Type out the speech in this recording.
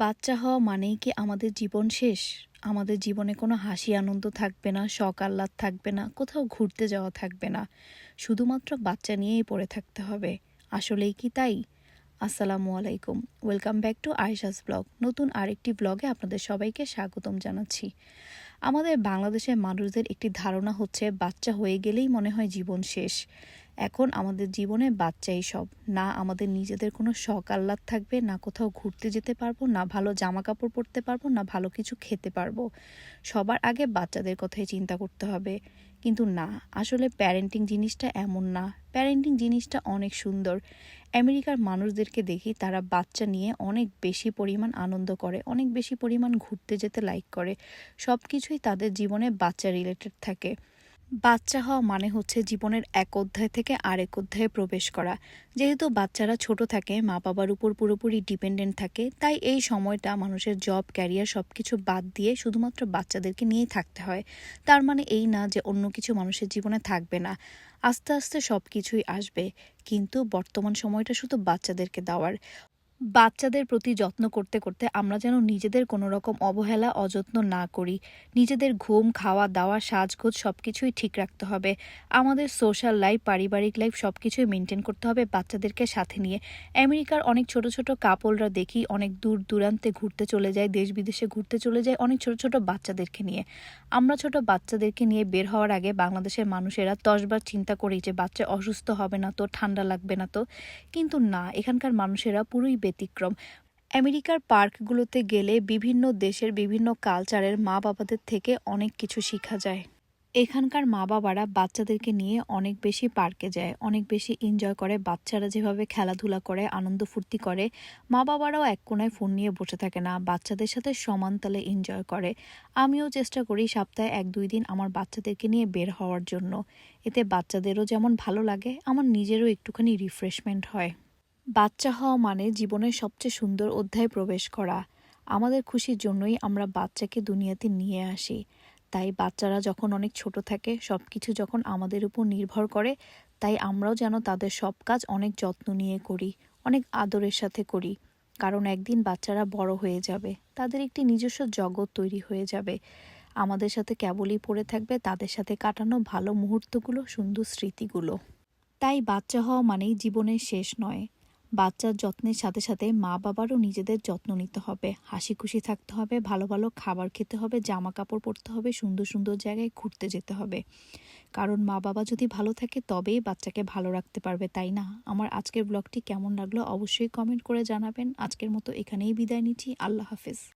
বাচ্চা হওয়া মানেই কি আমাদের জীবন শেষ? আমাদের জীবনে কোনো হাসি আনন্দ থাকবে না, শখ আহ্লাদ থাকবে না, কোথাও ঘুরতে যাওয়া থাকবে না। শুধুমাত্র বাচ্চা নিয়েই পড়ে থাকতে হবে। আসলেই কি তাই? আসসালামু আলাইকুম। Welcome back to Ayesha's blog. নতুন আরেকটি ব্লগে আপনাদের সবাইকে স্বাগতম জানাচ্ছি। আমাদের বাংলাদেশের মানুষদের একটি ধারণা হচ্ছে, বাচ্চা হয়ে গেলেই মনে হয় জীবন শেষ। এখন আমাদের জীবনে বাচ্চাই সব। না আমাদের নিজেদের কোনো শখ আহ্লাদ থাকবে, না কোথাও ঘুরতে যেতে পারব, না ভালো জামা কাপড় পরতে পারব, না ভালো কিছু খেতে পারব। সবার আগে বাচ্চাদের কথাই চিন্তা করতে হবে। কিন্তু না, আসলে প্যারেন্টিং জিনিসটা এমন না। প্যারেন্টিং জিনিসটা অনেক সুন্দর। আমেরিকার মানুষদেরকে দেখি তারা বাচ্চা নিয়ে অনেক বেশি পরিমাণ আনন্দ করে, অনেক বেশি পরিমাণ ঘুরতে যেতে লাইক করে। সব কিছুই তাদের জীবনে বাচ্চা রিলেটেড থাকে। বাচ্চা হওয়া মানে হচ্ছে জীবনের এক অধ্যায় থেকে আরেক অধ্যায়ে প্রবেশ করা। যেহেতু বাচ্চারা ছোট থাকে মা বাবার উপর পুরোপুরি ডিপেন্ডেন্ট থাকে, তাই এই সময়টা মানুষের জব ক্যারিয়ার সব কিছু বাদ দিয়ে শুধুমাত্র বাচ্চাদেরকে নিয়েই থাকতে হয়। তার মানে এই না যে অন্য কিছু মানুষের জীবনে থাকবে না। আস্তে আস্তে সব কিছুই আসবে। কিন্তু বর্তমান সময়টা শুধু বাচ্চাদেরকে দেওয়ার। বাচ্চাদের প্রতি যত্ন করতে করতে আমরা যেন নিজেদের কোনো রকম অবহেলা, অযত্ন না করি। নিজেদের ঘুম, খাওয়া, দাওয়া, সাজগোজ সব কিছুই ঠিক রাখতে হবে। আমাদের সোশ্যাল লাইফ, পারিবারিক লাইফ সব কিছুই মেনটেন করতে হবে বাচ্চাদেরকে সাথে নিয়ে। আমেরিকার অনেক ছোট ছোট কাপলরা দেখি অনেক দূর দূরান্তে ঘুরতে চলে যায়, দেশ বিদেশে ঘুরতে চলে যায় অনেক ছোট ছোট বাচ্চাদেরকে নিয়ে। আমরা ছোট বাচ্চাদেরকে নিয়ে বের হওয়ার আগে বাংলাদেশের মানুষেরা দশবার চিন্তা করি যে, বাচ্চা অসুস্থ হবে না তো, ঠান্ডা লাগবে না তো? কিন্তু না, এখানকার মানুষেরা পুরোই ব্যতিক্রম। আমেরিকার পার্কগুলোতে গেলে বিভিন্ন দেশের বিভিন্ন কালচারের মা বাবাদের থেকে অনেক কিছু শেখা যায়। এখানকার মা বাবারা বাচ্চাদেরকে নিয়ে অনেক বেশি পার্কে যায়, অনেক বেশি এনজয় করে, বাচ্চারা যেভাবে খেলাধুলা করে, আনন্দ ফুর্তি করে মা বাবারাও এক কোনায় ফোন নিয়ে বসে থাকে না, বাচ্চাদের সাথে সমান তালে এনজয় করে। আমিও চেষ্টা করি সপ্তাহে এক দুই দিন আমার বাচ্চাদেরকে নিয়ে বের হওয়ার জন্য। এতে বাচ্চাদেরও যেমন ভালো লাগে, আমার নিজেরও একটুখানি রিফ্রেশমেন্ট হয়। বাচ্চা হওয়া মানে জীবনের সবচেয়ে সুন্দর অধ্যায়ে প্রবেশ করা। আমাদের খুশির জন্যই আমরা বাচ্চাকে দুনিয়াতে নিয়ে আসি। তাই বাচ্চারা যখন অনেক ছোট থাকে সব কিছু যখন আমাদের উপর নির্ভর করে, তাই আমরাও যেন তাদের সব কাজ অনেক যত্ন নিয়ে করি, অনেক আদরের সাথে করি। কারণ একদিন বাচ্চারা বড় হয়ে যাবে, তাদের একটি নিজস্ব জগৎ তৈরি হয়ে যাবে। আমাদের সাথে কেবলই পড়ে থাকবে, তাদের সাথে কাটানো ভালো মুহূর্তগুলো, সুন্দর স্মৃতিগুলো। তাই বাচ্চা হওয়া মানেই জীবনের শেষ নয়। বাচ্চার যত্নের সাথে সাথে মা বাবারও নিজেদের যত্ন নিতে হবে। হাসি খুশি থাকতে হবে, ভালো ভালো খাবার খেতে হবে জামা কাপড় পরতে হবে, সুন্দর সুন্দর জায়গায় ঘুরতে যেতে হবে। কারণ মা বাবা যদি ভালো থাকে, তবেই বাচ্চাকে ভালো রাখতে পারবে, তাই না? আমার আজকের ব্লগটি কেমন লাগল অবশ্যই কমেন্ট করে জানাবেন। আজকের মতো এখানেই বিদায় নিচ্ছি। আল্লাহ হাফেজ।